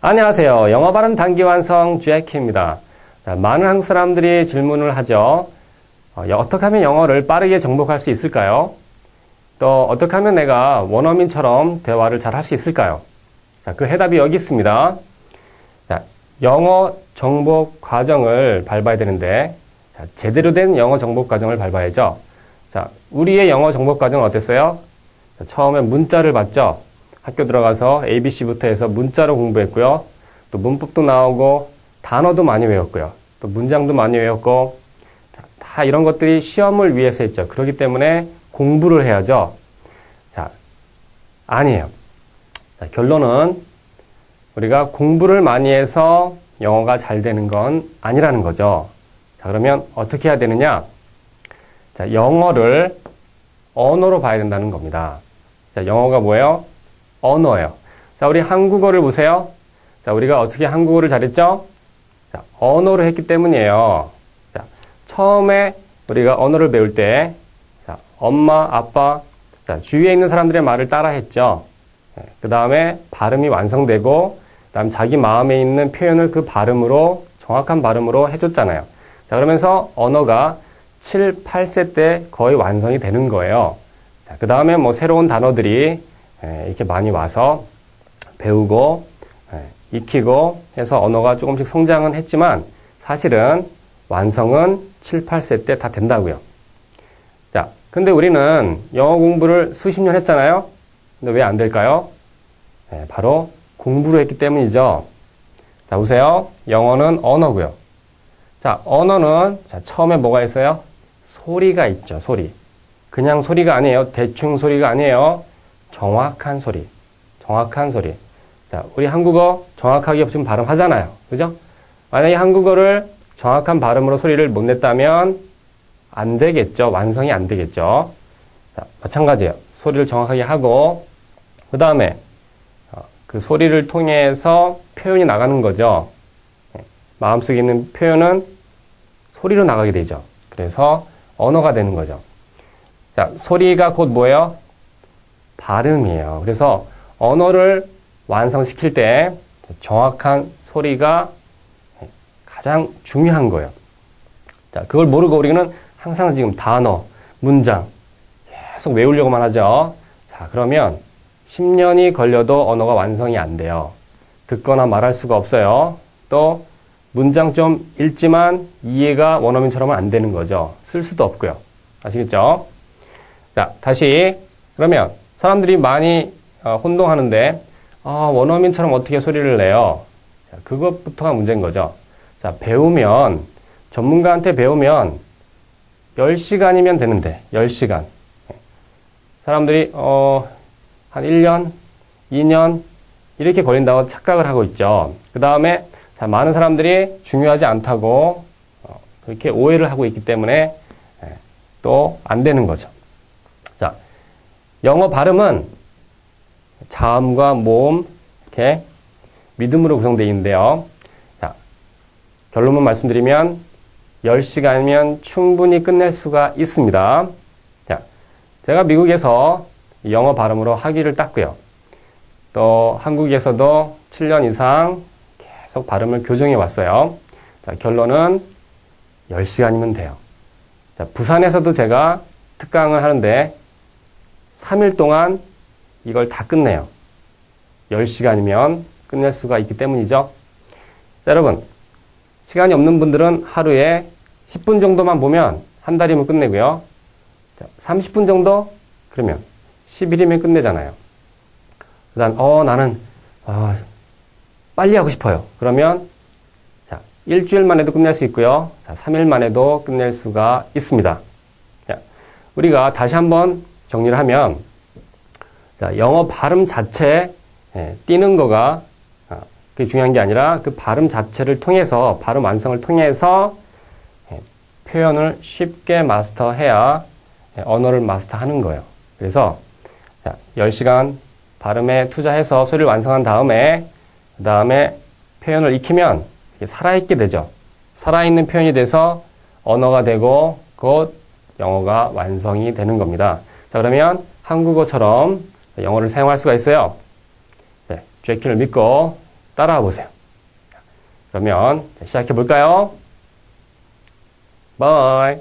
안녕하세요. 영어 발음 단기 완성 주애키입니다. 많은 한국 사람들이 질문을 하죠. 어, 어떻게 하면 영어를 빠르게 정복할 수 있을까요? 또 어떻게 하면 내가 원어민처럼 대화를 잘 할 수 있을까요? 자, 그 해답이 여기 있습니다. 자, 영어 정복 과정을 밟아야 되는데 자, 제대로 된 영어 정복 과정을 밟아야죠. 자, 우리의 영어 정복 과정은 어땠어요? 자, 처음에 문자를 봤죠. 학교 들어가서 ABC부터 해서 문자로 공부했고요. 또 문법도 나오고 단어도 많이 외웠고요. 또 문장도 많이 외웠고 자, 다 이런 것들이 시험을 위해서 했죠. 그렇기 때문에 공부를 해야죠. 자, 아니에요. 자, 결론은 우리가 공부를 많이 해서 영어가 잘 되는 건 아니라는 거죠. 자, 그러면 어떻게 해야 되느냐? 자, 영어를 언어로 봐야 된다는 겁니다. 자, 영어가 뭐예요? 언어예요. 자, 우리 한국어를 보세요. 자, 우리가 어떻게 한국어를 잘했죠? 자, 언어로 했기 때문이에요. 자, 처음에 우리가 언어를 배울 때, 자, 엄마, 아빠, 자, 주위에 있는 사람들의 말을 따라 했죠. 네, 그 다음에 발음이 완성되고, 그 다음 자기 마음에 있는 표현을 그 발음으로, 정확한 발음으로 해줬잖아요. 자, 그러면서 언어가 7, 8세 때 거의 완성이 되는 거예요. 자, 그 다음에 뭐 새로운 단어들이 예, 이렇게 많이 와서 배우고 예, 익히고 해서 언어가 조금씩 성장은 했지만 사실은 완성은 7, 8세 때 다 된다고요. 자, 근데 우리는 영어 공부를 수십 년 했잖아요. 근데 왜 안 될까요? 네, 바로 공부를 했기 때문이죠. 자, 보세요. 영어는 언어고요. 자, 언어는 자, 처음에 뭐가 있어요? 소리가 있죠. 소리. 그냥 소리가 아니에요. 대충 소리가 아니에요. 정확한 소리. 정확한 소리. 자, 우리 한국어 정확하게 지금 발음하잖아요. 그죠? 만약에 한국어를 정확한 발음으로 소리를 못 냈다면 안 되겠죠. 완성이 안 되겠죠. 자, 마찬가지예요. 소리를 정확하게 하고 그 다음에 어, 그 소리를 통해서 표현이 나가는 거죠. 네, 마음속에 있는 표현은 소리로 나가게 되죠. 그래서 언어가 되는 거죠. 자, 소리가 곧 뭐예요? 발음이에요. 그래서 언어를 완성시킬 때 정확한 소리가 가장 중요한 거예요. 자, 그걸 모르고 우리는 항상 지금 단어, 문장 계속 외우려고만 하죠. 자, 그러면 10년이 걸려도 언어가 완성이 안 돼요. 듣거나 말할 수가 없어요. 또 문장 좀 읽지만 이해가 원어민처럼은 안 되는 거죠. 쓸 수도 없고요. 아시겠죠? 자, 다시 그러면 사람들이 많이 어, 혼동하는데 아, 원어민처럼 어떻게 소리를 내요? 자, 그것부터가 문제인 거죠. 자, 배우면 전문가한테 배우면 10시간이면 되는데 10시간. 사람들이 어, 한 1년, 2년 이렇게 걸린다고 착각을 하고 있죠. 그 다음에 많은 사람들이 중요하지 않다고 어, 그렇게 오해를 하고 있기 때문에 예, 또안 되는 거죠. 자, 영어 발음은 자음과 모음 이렇게 믿음으로 구성되어 있는데요. 자, 결론만 말씀드리면 10시간이면 충분히 끝낼 수가 있습니다. 자, 제가 미국에서 영어 발음으로 학위를 땄고요. 또 한국에서도 7년 이상 계속 발음을 교정해 왔어요. 자, 결론은 10시간이면 돼요. 자, 부산에서도 제가 특강을 하는데 3일 동안 이걸 다 끝내요. 10시간이면 끝낼 수가 있기 때문이죠. 자, 여러분, 시간이 없는 분들은 하루에 10분 정도만 보면 한 달이면 끝내고요. 자, 30분 정도? 그러면 10일이면 끝내잖아요. 그 다음, 어, 나는, 어, 빨리 하고 싶어요. 그러면, 자, 일주일만 해도 끝낼 수 있고요. 자, 3일만 해도 끝낼 수가 있습니다. 자, 우리가 다시 한번 정리를 하면, 자, 영어 발음 자체, 예, 띄는 거가, 아, 그게 중요한 게 아니라 그 발음 자체를 통해서, 발음 완성을 통해서, 예, 표현을 쉽게 마스터해야 예, 언어를 마스터하는 거예요. 그래서, 자, 10시간 발음에 투자해서 소리를 완성한 다음에 그 다음에 표현을 익히면 살아있게 되죠. 살아있는 표현이 돼서 언어가 되고 곧 영어가 완성이 되는 겁니다. 자, 그러면 한국어처럼 영어를 사용할 수가 있어요. 네, 제키를 믿고 따라와 보세요. 그러면 시작해 볼까요? Bye.